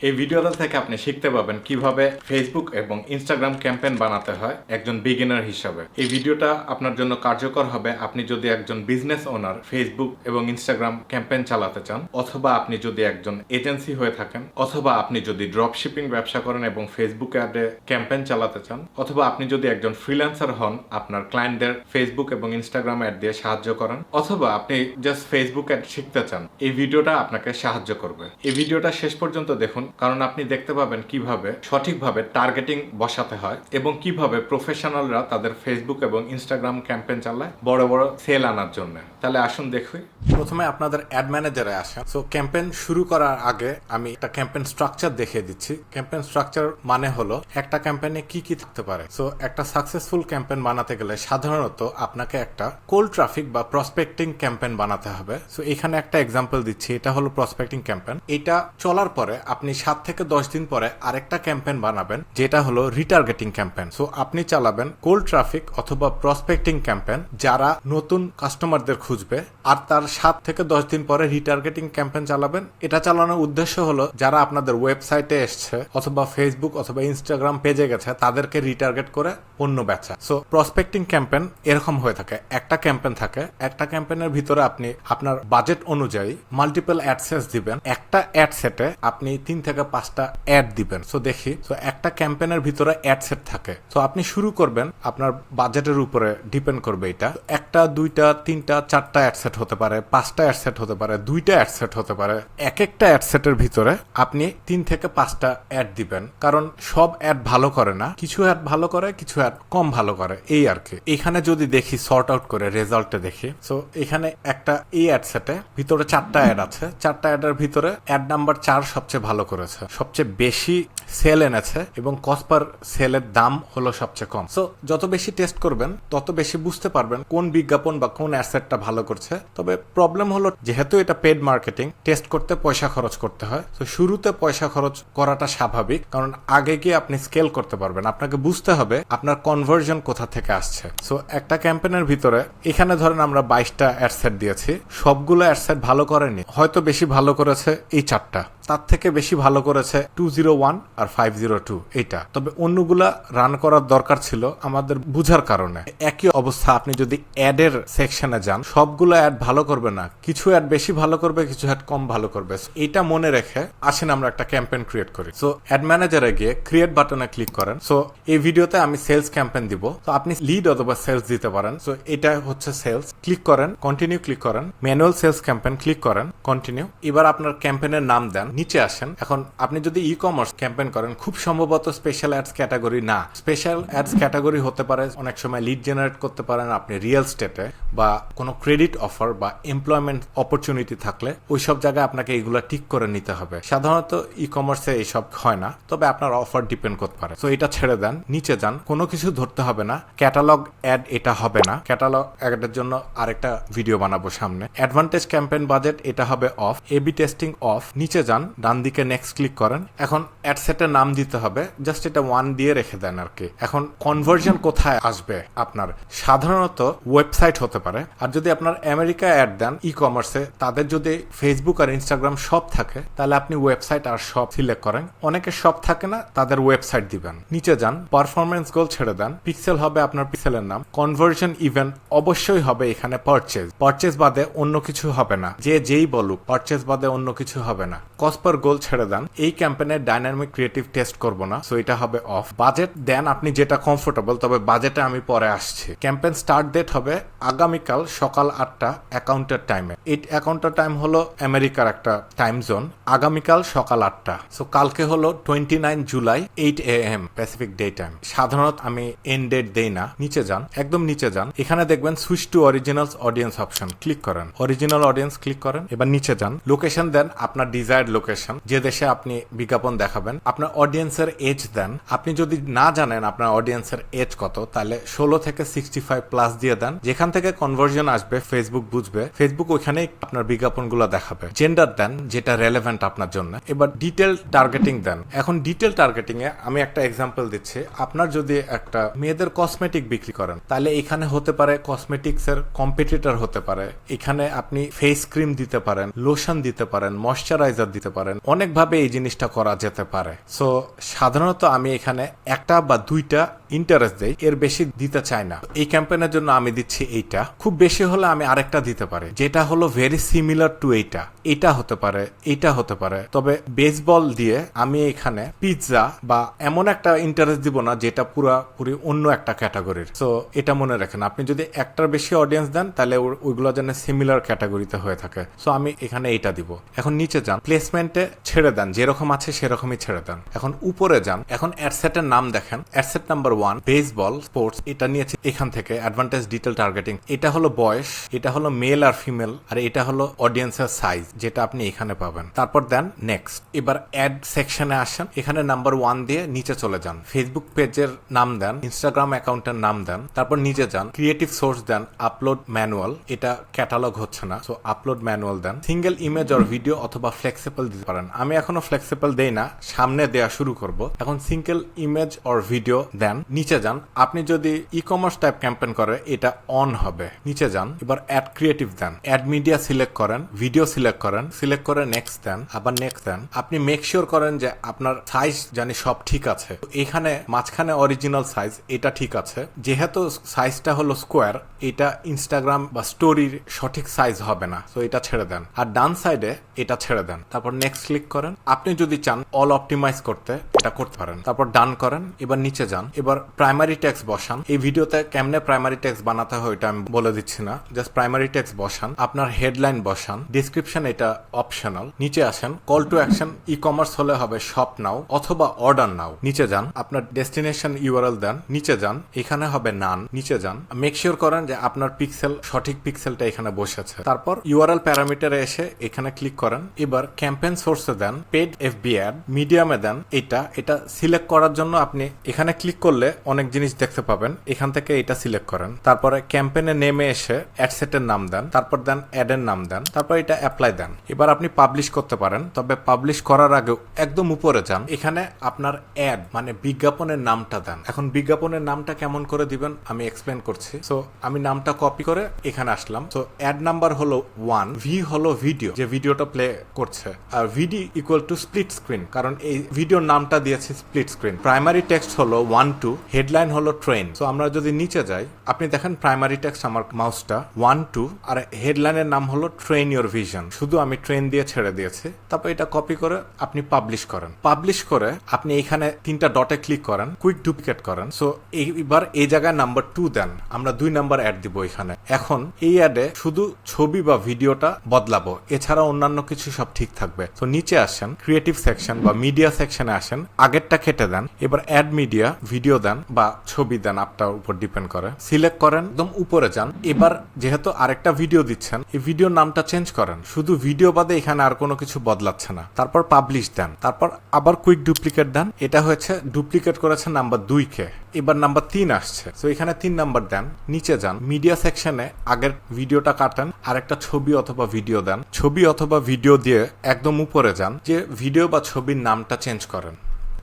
এই ভিডিওটা থেকে আপনি শিখতে পাবেন কীভাবে ফেসবুক এবং ইনস্টাগ্রাম ক্যাম্পেইন বানাতে হয় একজন বিগিনার হিসাবে। এই ভিডিওটা আপনার জন্য কার্যকর হবে আপনি যদি একজন বিজনেস ওনার ফেসবুক এবং ইনস্টাগ্রাম ক্যাম্পেইন চালাতে চান, অথবা আপনি যদি একজন এজেন্সি হয়ে থাকেন, অথবা আপনি যদি ড্রপ শিপিং ব্যবসা করেন এবং ফেসবুক অ্যাডে ক্যাম্পেইন চালাতে চান, অথবা আপনি যদি একজন ফ্রিল্যান্সার হন, আপনার ক্লায়েন্টদের ফেসবুক এবং ইনস্টাগ্রাম অ্যাড দিয়ে সাহায্য করেন, অথবা আপনি জাস্ট ফেসবুক অ্যাড শিখতে চান, এই ভিডিওটা আপনাকে সাহায্য করবে। এই ভিডিওটা শেষ পর্যন্ত দেখুন কারণ আপনি দেখতে পাবেন কীভাবে সঠিকভাবে টার্গেটিং বসাতে হয় এবং কীভাবে প্রফেশনালরা তাদের ফেসবুক এবং ইনস্টাগ্রাম ক্যাম্পেইন চালায় বড় বড় সেল আনার জন্য। তাহলে আসুন দেখুই প্রথমে আপনাদের অ্যাড ম্যানেজারে আসা সো ক্যাম্পেইন শুরু করার আগে আমি একটা ক্যাম্পেইন স্ট্রাকচার দেখিয়ে দিচ্ছি। ক্যাম্পেইন স্ট্রাকচার মানে হলো একটা ক্যাম্পেইনে কি কি থাকতে পারে। সো একটা সাকসেসফুল ক্যাম্পেইন বানাতে গেলে সাধারণত আপনাকে একটা কোল্ড ট্রাফিক বা প্রসপেক্টিং ক্যাম্পেইন বানাতে হবে। সো এখানে একটা এক্সাম্পল দিচ্ছি। এটা হলো প্রসপেক্টিং ক্যাম্পেইন এটা চলার পরে আপনি সাত থেকে দশ দিন পরে আরেকটা ক্যাম্পেন বানাবেন, যেটা হলো রিটার্গেটিং ক্যাম্পেন সো আপনি চালাবেন কোল্ড ট্রাফিক অথবা প্রসপেক্টিং ক্যাম্পেন যারা নতুন কাস্টমারদের খুঁজবে, আর তার সাত থেকে দশ দিন পরে রিটার্গেটিং ক্যাম্পেন চালাবেন। এটা চালানোর উদ্দেশ্য হলো, যারা আপনাদের ওয়েবসাইটে এসছে, অথবা ফেসবুক অথবা ইনস্টাগ্রাম পেজে গেছে, তাদেরকে রিটার্গেট করে পণ্য বেচা সো প্রসপেক্টিং ক্যাম্পেন এরকম হয়ে থাকে। একটা ক্যাম্পেন থাকে, একটা ক্যাম্পেনের ভিতরে আপনি আপনার বাজেট অনুযায়ী মাল্টিপল অ্যাডসেস দিবেন। একটা অ্যাড সেটে আপনি তিন থেকে পাঁচটা অ্যাড দিবেন। সো দেখি। সো একটা ক্যাম্পেইনের ভিতরে অ্যাড সেট থাকে। সো আপনি শুরু করবেন, আপনার বাজেটের উপরে ডিপেন্ড করবে এটা। একটা, দুইটা, তিনটা, চারটা অ্যাড সেট হতে পারে, পাঁচটা অ্যাড সেট হতে পারে, দুইটা অ্যাড সেট হতে পারে। এক একটা অ্যাড সেটের ভিতরে আপনি তিন থেকে পাঁচটা অ্যাড দিবেন। কারণ সব অ্যাড ভালো করে না। কিছু অ্যাড ভালো করে, কিছু অ্যাড কম ভালো করে। এই আর কি। এখানে যদি দেখি সর্ট আউট করে রেজাল্টে দেখি। সো এখানে একটা এই অ্যাড সেটে ভিতরে চারটা অ্যাড আছে। চারটা অ্যাডের ভিতরে অ্যাড নাম্বার চার সবচেয়ে ভালো করেছে। সবচেয়ে বেশি সেল এনেছে এবং কস্ট পার সেলের দাম হলো সবচেয়ে কম। সো যত বেশি টেস্ট করবেন, তত বেশি বুঝতে পারবেন কোন বিজ্ঞাপন বা কোন অ্যাসেটটা ভালো করছে। তবে প্রবলেম হলো, যেহেতু এটা পেড মার্কেটিং টেস্ট করতে পয়সা খরচ করতে হয়। তো শুরুতে পয়সা খরচ করাটা স্বাভাবিক, কারণ আগে গিয়ে আপনি স্কেল করতে পারবেন। আপনাকে বুঝতে হবে আপনার কনভার্জন কোথা থেকে আসছে। সো একটা ক্যাম্পেনের ভিতরে, এখানে ধরেন আমরা বাইশটা অ্যাডসেট দিয়েছি। সবগুলো অ্যাডসেট ভালো করেনি। হয়তো বেশি ভালো করেছে এই চারটা। তার থেকে বেশি ভালো করেছে টু জিরো ওয়ান আর ফাইভ জিরো টু এইটা। তবে অন্যগুলা রান করার দরকার ছিল আমাদের বুঝার কারণে। একই অবস্থা, আপনি যদি অ্যাডের সেকশনে যান, সবগুলো অ্যাড ভালো করবে না। কিছু অ্যাড বেশি ভালো করবে, কিছু অ্যাড কম ভালো করবে। এইটা মনে রেখে আসেন আমরা একটা ক্যাম্পেইন ক্রিয়েট করি। সো অ্যাড ম্যানেজারে গিয়ে ক্রিয়েট বাটনে ক্লিক করেন। সো এই ভিডিওতে আমি সেলস ক্যাম্পেইন দিব। তো আপনি লিড অথবা সেলস দিতে পারেন। সো এটা হচ্ছে সেলস ক্লিক করেন কন্টিনিউ ক্লিক করেন। ম্যানুয়াল সেলস ক্যাম্পেইন ক্লিক করেন কন্টিনিউ এবার আপনার ক্যাম্পেইনের নাম দেন, নিচে আসেন। এখন আপনি যদি ই কমার্স ক্যাম্পেইন করেন, খুব সম্ভবত স্পেশাল অ্যাডস ক্যাটাগরি না। স্পেশাল অ্যাডস ক্যাটাগরি হতে পারে, অনেক সময় লিড জেনারেট করতে পারেন আপনি রিয়েল স্টেটে বা কোনো ক্রেডিট অফার বা এমপ্লয়মেন্ট অপরচুনিটি থাকলে ওই সব জায়গায় আপনাকে এগুলো ঠিক করে নিতে হবে। সাধারণত ই কমার্সে এইসব হয় না, তবে আপনার অফার ডিপেন্ড করতে পারে। তো এটা ছেড়ে দেন, নিচে যান, কোনো কিছু ধরতে হবে না। ক্যাটালগ অ্যাড এটা হবে না। ক্যাটালগ অ্যাডের জন্য আরেকটা ভিডিও বানাবো সামনে। অ্যাডভান্টেজ ক্যাম্পেন বাজেট এটা হবে অফ এবি টেস্টিং অফ নিচে যান ডান দিকে নেক্সট ক্লিক করেন। এখন অ্যাড সেটের নাম দিতে হবে। জাস্ট এটা ওয়ান দিয়ে রেখে দেন আর কি। এখন কনভার্জন কোথায় আসবে আপনার? সাধারণত ওয়েবসাইট হতে পারে। আর যদি আপনার আমেরিকা অ্যাড দেন ই কমার্সে তাদের যদি ফেসবুক আর ইনস্টাগ্রাম সব থাকে, তাহলে আপনি ওয়েবসাইট আর সব সিলেক্ট করেন। অনেকে সব থাকে না, তাদের ওয়েবসাইট দিবেন। নিচে যান পারফরমেন্স গোল ছেড়ে দেন। পিক্সেল হবে আপনার পিক্সেলের নাম। কনভার্জন ইভেন্ট অবশ্যই হবে এখানে পারচেজ পারচেজ বাদে অন্য কিছু হবে না। যে যেই বলুক পারচেজ বাদে অন্য কিছু হবে না। কস্ট পার গোল ছেড়ে দেন। এই ক্যাম্পেনের ডাইনামিক ক্রিয়েটিভ টেস্ট করব না সো এটা হবে অফ বাজেট দেন আপনি যেটা কমফোর্টেবল তবে বাজেটে আমি পরে আসছি। ক্যাম্পেন স্টার্ট ডেট হবে আগামীকাল সকাল আটটা অ্যাকাউন্টের টাইমে এই অ্যাকাউন্টের টাইম হলো আমেরিকার একটা টাইম জোন আগামীকাল সকাল আটটা। সো কালকে হলো twenty nine July eight A M Pacific day time সাধারণত আমি এন ডেট দেই না, নিচে যান, একদম নিচে যান। এখানে দেখবেন switch to original audience option click করেন। অরিজিনাল অডিয়েন্স ক্লিক করেন, এবার নিচে যান। লোকেশন দেন, আপনার ডিজায়ার্ড লোকেশন যে দেশে আপনি বিজ্ঞাপন দেখাবেন, আপনার অডিয়েন্সের এজ দেন। আপনি যদি না জানেন আপনার অডিয়েন্সের এজ কত, তাহলে ষোলো থেকে সিক্সটি ফাইভ প্লাস দিয়ে দেন। যেখান থেকে কনভার্জন আসবে ফেসবুক বুঝবে। ফেসবুক ওইখানেই আপনার বিজ্ঞাপনগুলো দেখাবে। জেন্ডার দেন, যেটা রেলেভেন্ট আপনার জন্য। এবার ডিটেল টার্গেটিং দেন। এখন ডিটেল টার্গেটিং এ আমি একটা এক্সাম্পল দিচ্ছি। আপনার যদি একটা মেয়েদের কসমেটিক বিক্রি করেন, তাহলে এখানে হতে পারে কসমেটিক্স এর কম্পিটিটর হতে পারে। এখানে আপনি ফেস ক্রিম দিতে পারেন লোশন দিতে পারেন ময়শ্চারাইজার দিতে পারেন। অনেকভাবে কীভাবে এই জিনিসটা করা যেতে পারে? সো সাধারণত আমি এখানে একটা বা দুইটা ইন্টারেস্ট দেই, এর বেশি দিতে চাই না। এই ক্যাম্পেইনের জন্য আমি দিচ্ছি এইটা। খুব বেশি হলে আমি আরেকটা দিতে পারি, যেটা হলো ভেরি সিমিলার টু এইটা। এটা হতে পারে এটা হতে পারে। তবে বেসবল দিয়ে আমি এখানে পিৎজা বা এমন একটা ইন্টারেস্ট দিব না, যেটা পুরাপুরি অন্য একটা ক্যাটাগরির সো এটা মনে রাখেন, আপনি যদি একটার বেশি অডিয়েন্স দেন, তাহলে ওইগুলো যেন সিমিলার ক্যাটাগরিতে হয়ে থাকে। সো আমি এখানে এইটা দিব। এখন নিচে যান। প্লেসমেন্টে ছেড়ে দেন, যেরকম আছে সেরকমই ছেড়ে দেন। এখন উপরে যান, এখন অ্যাডসেটের নাম দেখেন। Ad set number one, baseball, sports, এটা নিয়েছে এখান থেকে, অ্যাডভান্টেজ, ডিটেল টার্গেটিং। এটা হলো বয়স, এটা হলো মেল আর ফিমেল, আর এটা হলো অডিয়েন্সের সাইজ, যেটা আপনি এখানে পাবেন। তারপর দেন নেক্সট। এবার অ্যাড সেকশনে আসেন, এখানে নাম্বার ওয়ান দিয়ে নিচে চলে যান। ফেসবুক পেজের নাম দেন, ইনস্টাগ্রাম অ্যাকাউন্টের নাম দেন, তারপর নিচে যান। ক্রিয়েটিভ সোর্স দেন, আপলোড ম্যানুয়াল, এটা ক্যাটালগ হচ্ছে না, সো আপলোড ম্যানুয়াল দেন। সিঙ্গেল ইমেজ অর ভিডিও অথবা ফ্লেক্সিবল দিতে পারেন। আমি এখনও ফ্লেক্সিবল দেই না, সামনে দেয়া শুরু করব। এখন সিঙ্গেল ইমেজ অর ভিডিও দেন নিচে যান। আপনি যদি ই কমার্স টাইপ ক্যাম্পেন করে, এটা অন হবে। নিচে যান। এবার অ্যাড ক্রিয়েটিভ দেন। অ্যাড মিডিয়া সিলেক্ট করেন ভিডিও সিলেক্ট করেন সিলেক্ট করে নেক্সট দেন, আবার নেক্সট দেন। আপনি মেক শিওর করেন যে আপনার সাইজ জানি সব ঠিক আছে। এখানে মাঝখানে অরিজিনাল সাইজ এটা ঠিক আছে। যেহেতু সাইজটা হলো স্কোয়ার এটা ইনস্টাগ্রাম বা স্টোরির সঠিক সাইজ হবে না। তো এটা ছেড়ে দেন। আর ডান সাইডে এটা ছেড়ে দেন। তারপর নেক্সট ক্লিক করেন। আপনি যদি চান অল অপটিমাইজ করতে, এটা করতে পারেন। তারপর ডান করেন, এবার নিচে যান। এবার প্রাইমারি ট্যাক্স বসান। এই ভিডিওতে কেমনে প্রাইমারি ট্যাক্স বানাতে হয় এটা আমি বলে দিচ্ছি না। জাস্ট প্রাইমারি ট্যাক্স বসান, আপনার হেডলাইন বসান ডিসক্রিপশন এটা অপশনাল নিচে আসেন call to action e commerce হলে হবে শপ নাও অথবা অর্ডার নাও নিচে যান, আপনার ডেস্টিনেশন ইউআরএল দেন, নিচে যান, এখানে হবে নান নিচে যান। মেক শিওর করেন যে আপনার পিক্সেল সঠিক পিক্সেলটা এখানে বসেছে। তারপর ইউআরএল প্যারামিটারে এসে এখানে ক্লিক করেন। এবার ক্যাম্পেন সোর্সে দেন। পেড এফবি অ্যাড মিডিয়ামে দেন, এটা এটা সিলেক্ট করার জন্য আপনি এখানে ক্লিক করলে অনেক জিনিস দেখতে পাবেন। এখান থেকে এটা সিলেক্ট করেন। তারপরে ক্যাম্পেইনে নেমে এসে অ্যাডসেটের নাম দেন। তারপর দেন অ্যাডের নাম দেন। তারপর এটা অ্যাপ্লাই দেন। এবার আপনি পাবলিশ করতে পারেন। তবে পাবলিশ করার আগে একদম উপরে যান। এখানে আপনার অ্যাড মানে বিজ্ঞাপনের নামটা দেন। এখন বিজ্ঞাপনের নামটা কেমন করে দিবেন আমি এক্সপ্লেন করছি। সো আমি নামটা কপি করে এখানে আসলাম। সো অ্যাড নাম্বার হলো ওয়ান ভি হলো ভিডিও যে ভিডিওটা প্লে করছে। আর VD equal to split screen কারণ এই ভিডিওর নামটা দিয়েছে স্প্লিট স্ক্রিন প্রাইমারি টেক্সট হলো ওয়ান টু হেডলাইন হলো ট্রেন সো আমরা যদি নিচে যাই, আপনি দেখেন প্রাইমারি টেক্সট আমার মাউসটা ওয়ান টু আর হেডলাইনের নাম হলো ট্রেন ইউর ভিশন শুধু আমি ট্রেন দিয়ে ছেড়ে দিয়েছি। তারপর এটা কপি করে আপনি পাবলিশ করেন। পাবলিশ করে আপনি এখানে তিনটা ডটে ক্লিক করেন কুইক ডুপ্লিকেট করেন। সো এইবার এই জায়গায় নাম্বার টু দেন। আমরা দুই নাম্বার অ্যাড দিব এখানে। এখন এই অ্যাডে শুধু ছবি বা ভিডিওটা বদলাবো। এছাড়া অন্যান্য কিছু সব ঠিক থাকবে। তো নিচে আসেন। ক্রিয়েটিভ সেকশন বা মিডিয়া সেকশনে আসেন, আগেরটা খেটে দেন, এবার অ্যাড মিডিয়া ভিডিও দেন বা ছবি দেন আপনার উপর ডিপেন্ড করে। সিলেক্ট করেন, একদম উপরে যান। এবার যেহেতু আরেকটা ভিডিও দিচ্ছেন, এই ভিডিওর নামটা চেঞ্জ করেন। শুধু ভিডিও বাদে এখানে আর কোনো কিছু বদলাচ্ছে না। তারপর পাবলিশ দেন। তারপর আবার কুইক ডুপ্লিকেট দেন। এটা হয়েছে ডুপ্লিকেট করেছে নাম্বার দুই কে। এবার নাম্বার তিন আসছে। তো এখানে তিন নাম্বার দেন, নিচে যান মিডিয়া সেকশনে আগের ভিডিওটা কাটেন আর একটা ছবি অথবা ভিডিও দেন। ছবি অথবা ভিডিও দিয়ে একদম উপরে যান, যে ভিডিও বা ছবির নামটা চেঞ্জ করেন।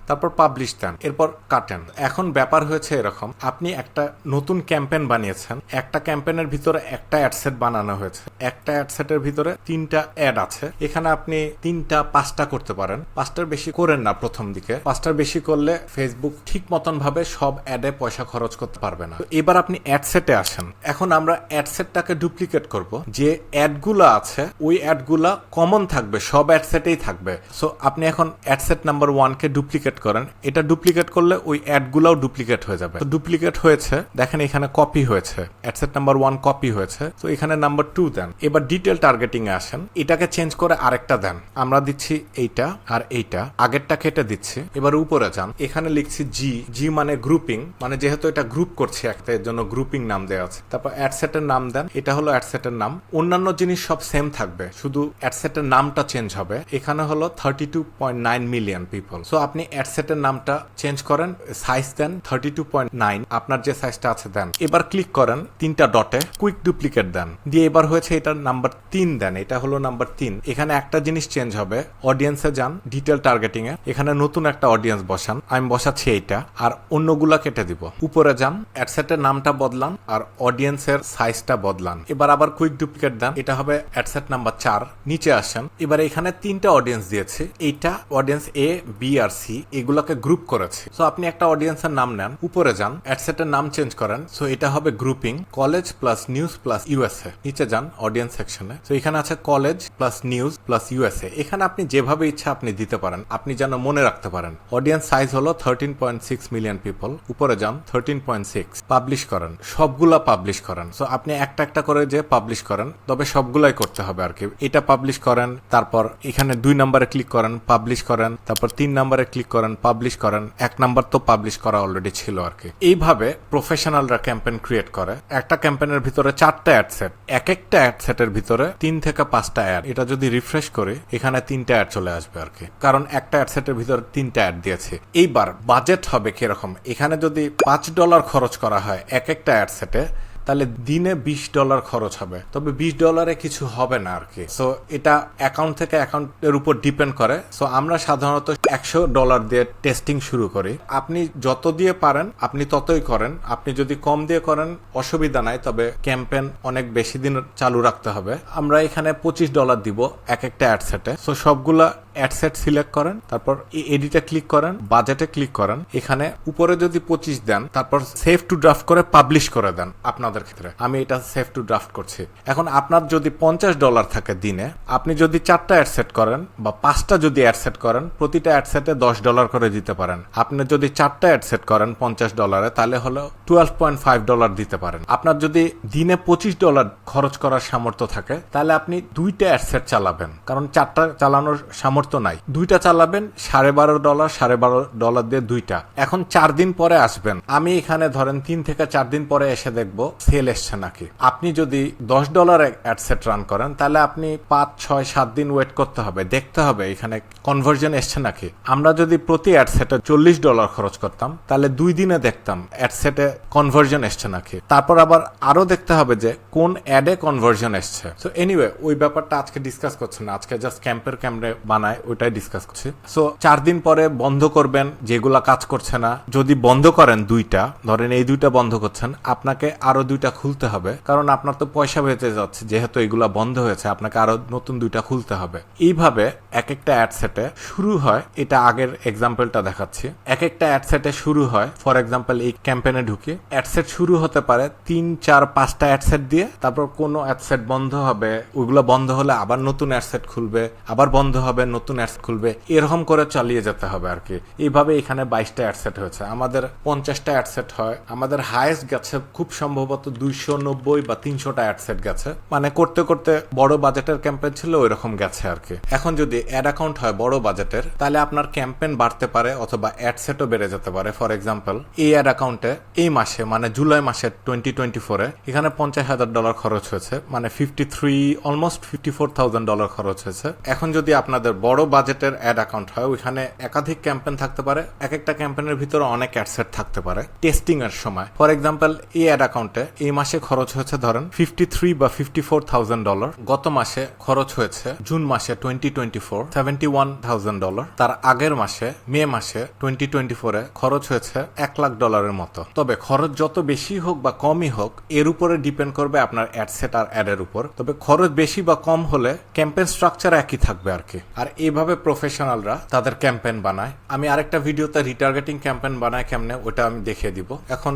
তারপর পাবলিশ দেন, এরপর কাটেন। এখন ব্যাপার হয়েছে এরকম, আপনি একটা নতুন ক্যাম্পেন বানিয়েছেন, একটা ক্যাম্পেনের ভিতরে একটা অ্যাডসেট বানানো হয়েছে। একটা অ্যাডসেটের ভিতরে তিনটা অ্যাড আছে। এখানে আপনি তিনটা, পাঁচটা করতে পারেন। পাঁচটার বেশি করেন না প্রথম দিকে। পাঁচটার বেশি করলে ফেসবুক ঠিক মতন ভাবে সব অ্যাডে পয়সা খরচ করতে পারবে না। এবার আপনি অ্যাডসেটে আসেন। এখন আমরা অ্যাডসেটটাকে ডুপ্লিকেট করব। যে অ্যাডগুলো আছে, ওই অ্যাডগুলা কমন থাকবে, সব অ্যাডসেটেই থাকবে। সো আপনি এখন অ্যাডসেট নাম্বার ওয়ানকে ডুপ্লিকেট করেন। এটা ডুপ্লিকেট করলে ওই অ্যাডগুলাও ডুপ্লিকেট হয়ে যাবে। তো ডুপ্লিকেট হয়েছে। দেখেন এখানে কপি হয়েছে। অ্যাডসেট নাম্বার ওয়ান কপি হয়েছে। তো এখানে নাম্বার টু দেন। এবার ডিটেল টার্গেটিং এ আসেন। এটাকে চেঞ্জ করে আরেকটা দেন। আমরা দিচ্ছি এইটা আর এইটা। আগেরটা কেটে দিচ্ছি। এবার উপরে যান। এখানে লিখছি জি জি মানে গ্রুপিং মানে যেহেতু এটা গ্রুপ করছি একটা জন্য গ্রুপিং নাম দেওয়া আছে। তারপর অ্যাডসেটের নাম দেন। এটা হলো অ্যাডসেটের নাম। অন্যান্য জিনিস সব সেম থাকবে। শুধু অ্যাডসেটের নামটা চেঞ্জ হবে। এখানে হলো thirty two point nine million people so আপনি অ্যাডসেটের নামটা চেঞ্জ করেন সাইজ দেন থার্টি টু পয়েন্ট নাইন আপনার যে সাইজটা আছে দেন। এবার ক্লিক করেন, তিনটা ডটে কুইক ডুপ্লিকেট দেন। দিয়ে এবার হয়েছে এটার নাম্বার তিন দেন, এটা হলো নাম্বার তিন। এখানে একটা জিনিস চেঞ্জ হবে অডিয়েন্সে যান ডিটেল টার্গেটিং এ এখানে নতুন একটা অডিয়েন্স বসান, আমি বসাচ্ছি এইটা, আর অন্যগুলা কেটে দিব। উপরে যান অ্যাডসেটের নামটা বদলান, আর অডিয়েন্সের সাইজটা বদলান। এবার আবার কুইক ডুপ্লিকেট দেন, এটা হবে অ্যাডসেট নাম্বার চার, নিচে আসেন। এবার এখানে তিনটা অডিয়েন্স দিয়েছে, এইটা অডিয়েন্স এ বি আর সি এগুলোকে গ্রুপ করেছে। সো আপনি একটা অডিয়েন্সের নাম নেন, উপরে যান অ্যাডসেটের নাম চেঞ্জ করেন। সো এটা হবে grouping college plus news plus USA নিচে যান অডিয়েন্স সেকশনে তো এখানে আছে college plus news plus USA এখানে আপনি যেভাবে ইচ্ছা আপনি দিতে পারেন। আপনি যেন মনে রাখতে পারেন। অডিয়েন্স সাইজ হলো thirteen point six million people উপরে যান থার্টিন পয়েন্ট সিক্স পাবলিশ করেন। সবগুলা পাবলিশ করেন। সো আপনি একটা একটা করে যে পাবলিশ করেন, তবে সবগুলাই করতে হবে আর কি। এটা পাবলিশ করেন, তারপর এখানে দুই নম্বরে ক্লিক করেন পাবলিশ করেন, তারপর তিন নম্বরে ক্লিক করেন। পাবলিশ করেন, এক নাম্বার তো পাবলিশ করা অলরেডি ছিল আর কি। এইভাবে প্রফেশনালরা ক্যাম্পেইন ক্রিয়েট করে। একটা ক্যাম্পেইনের ভিতরে চারটা অ্যাড সেট এক একটা অ্যাড সেটের ভিতরে তিন থেকে পাঁচটা অ্যাড এটা যদি রিফ্রেশ করি, এখানে তিনটা অ্যাড চলে আসবে আর কি। কারণ একটা অ্যাড সেটের ভিতরে তিনটা অ্যাড দিয়েছে। এইবার বাজেট হবে কীরকম? এখানে যদি পাঁচ ডলার খরচ করা হয়, এক একটা অ্যাড সেটে তাহলে দিনে বিশ ডলার খরচ হবে। তবে বিশ ডলারে কিছু হবে না আর কি। সো এটা অ্যাকাউন্ট থেকে অ্যাকাউন্টের উপর ডিপেন্ড করে। সো আমরা সাধারণত একশো ডলার দিয়ে টেস্টিং শুরু করি। আপনি যত দিয়ে পারেন, আপনি ততই করেন। আপনি যদি কম দিয়ে করেন, অসুবিধা নাই। তবে ক্যাম্পেন অনেক বেশি দিন চালু রাখতে হবে। আমরা এখানে পঁচিশ ডলার দিব এক একটা অ্যাডসেটে সো সবগুলা অ্যাডসেট সিলেক্ট করেন, তারপর এডিটে ক্লিক করেন বাজেটে ক্লিক করেন। এখানে উপরে যদি পঁচিশ দেন, তারপর সেভ টু ড্রাফট করে পাবলিশ করে দেন আপনাদের ক্ষেত্রে। আমি এটা সেভ টু ড্রাফট করছি। এখন আপনার যদি পঞ্চাশ ডলার থাকে দিনে, আপনি যদি চারটা অ্যাডসেট করেন বা পাঁচটা যদি অ্যাডসেট করেন, প্রতিটা অ্যাডসেটে দশ ডলার করে দিতে পারেন। আপনি যদি চারটা অ্যাডসেট করেন পঞ্চাশ ডলারে তাহলে হলো টুয়েলভ পয়েন্ট ফাইভ ডলার দিতে পারেন। আপনার যদি দিনে পঁচিশ ডলার খরচ করার সামর্থ্য থাকে, তাহলে আপনি দুইটা অ্যাডসেট চালাবেন। কারণ চারটা চালানোর সামর্থ্য নাই। দুইটা চালাবেন, সাড়ে বারো ডলার সাড়ে বারো ডলার দিয়ে দুইটা। এখন চার দিন পরে আসবেন। আমি এখানে ধরেন তিন থেকে চার দিন পরে এসে দেখব সেল এসছে নাকি? আপনি যদি দশ ডলার অ্যাডসেট রান করেন, তাহলে আপনি পাঁচ, ছয়, সাত দিন ওয়েট করতে হবে, দেখতে হবে এখানে কনভার্জন এসছে নাকি। আমরা যদি প্রতি অ্যাডসেটে চল্লিশ ডলার খরচ করতাম, তাহলে দুই দিনে দেখতাম অ্যাডসেটে কনভার্জন এসছে নাকি। তারপর আবার আরও দেখতে হবে যে কোন অ্যাডে কনভার্জন এসছে। সো এনিওয়ে ওই ব্যাপারটা আজকে ডিসকাস করছে না। আজকে জাস্ট ক্যাম্পের ক্যাম্পে বানায়, ওইটাই ডিসকাস করছি। সো চার দিন পরে বন্ধ করবেন, যেগুলা কাজ করছে না, যদি বন্ধ করেন দুইটা, ধরেন এই দুইটা বন্ধ করছেন, আপনাকে আরও দুইটা খুলতে হবে। কারণ আপনার তো পয়সা বেঁচে যাচ্ছে, যেহেতু এগুলা বন্ধ হয়েছে, আপনাকে আরও নতুন দুইটা খুলতে হবে। এইভাবে এক একটা অ্যাড সেটে শুরু হয়, এটা আগের এক্সাম্পলটা দেখাচ্ছি। এক একটা অ্যাড সেটে শুরু হয় ফর এক্সাম্পল এই ক্যাম্পেনে ঢুকি। অ্যাড সেট শুরু হতে পারে তিন, চার, পাঁচটা অ্যাড সেট দিয়ে, তারপর কোনো অ্যাড সেট বন্ধ হবে, ওইগুলো বন্ধ হলে আবার নতুন অ্যাড সেট খুলবে, আবার বন্ধ হবে, নতুন অ্যাড খুলবে, এরকম করে চালিয়ে যেতে হবে আর কি। এইভাবে এখানে বাইশটা অ্যাড সেট হয়েছে। আমাদের পঞ্চাশটা অ্যাড সেট হয়। আমাদের হায়েস্ট গেছে খুব সম্ভবত দুইশো নব্বই বা তিনশোটা অ্যাড সেট গেছে। মানে করতে করতে বড় বাজেটের ক্যাম্পেন ছিল ওইরকম গেছে আর কি। এখন যদি অ্যাড অ্যাকাউন্ট হয় বড় বাজেটের তাহলে আপনার ক্যাম্পেন বাড়তে পারে অথবা অ্যাড সেটও বেড়ে যেতে পারে। ফর এক্সাম্পল এই অ্যাড অ্যাকাউন্টে এই মাসে মানে জুলাই মাসে টোয়েন্টি টোয়েন্টি ফোরে এখানে পঞ্চাশ হাজার ডলার খরচ হয়েছে। মানে fifty three almost fifty four thousand dollar খরচ হয়েছে। এখন যদি আপনাদের বড় বাজেটের অ্যাড অ্যাকাউন্ট হয়, ওইখানে একাধিক ক্যাম্পেন থাকতে পারে। এক একটা ক্যাম্পেনের ভিতরে অনেক অ্যাডসেট থাকতে পারে। টেস্টিং এর সময়। ফর এক্সাম্পল এই অ্যাড অ্যাকাউন্টে এই মাসে খরচ হয়েছে ধরেন ফিফটি থ্রি বা ফিফটি ফোর থাউজেন্ড ডলার গত মাসে খরচ হয়েছে জুন মাসে twenty twenty four seventy one thousand dollar তার আগের মাসে, মে মাসে টোয়েন্টি টোয়েন্টি ফোরে খরচ হয়েছে এক লাখ ডলারের মতো। তবে খরচ যত বেশি হোক বা কমই হোক, এর উপরে ডিপেন্ড করবে আপনার অ্যাডসেট আর অ্যাডের উপর। তবে খরচ বেশি বা কম হলে ক্যাম্পেন স্ট্রাকচার একই থাকবে আর কি। আর এইভাবে প্রফেশনালরা তাদের ক্যাম্পেন বানায়। আমি আরেকটা ভিডিওতে রিটার্গেটিং ক্যাম্পেন বানায় কেমনে, ওটা আমি দেখিয়ে দিব। এখন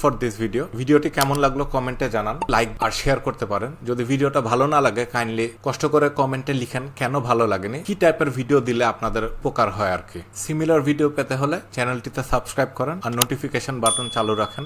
ফর দিস ভিডিও ভিডিওটি কেমন লাগল কমেন্টে জানান লাইক আর শেয়ার করতে পারেন। যদি ভিডিওটা ভালো না লাগে কাইন্ডলি কষ্ট করে কমেন্টে লিখেন কেন ভালো লাগেনি, কি টাইপের ভিডিও দিলে আপনাদের উপকার হয় আর কি। সিমিলার ভিডিও পেতে হলে চ্যানেলটিতে সাবস্ক্রাইব করেন আর নোটিফিকেশন বাটন চালু রাখেন।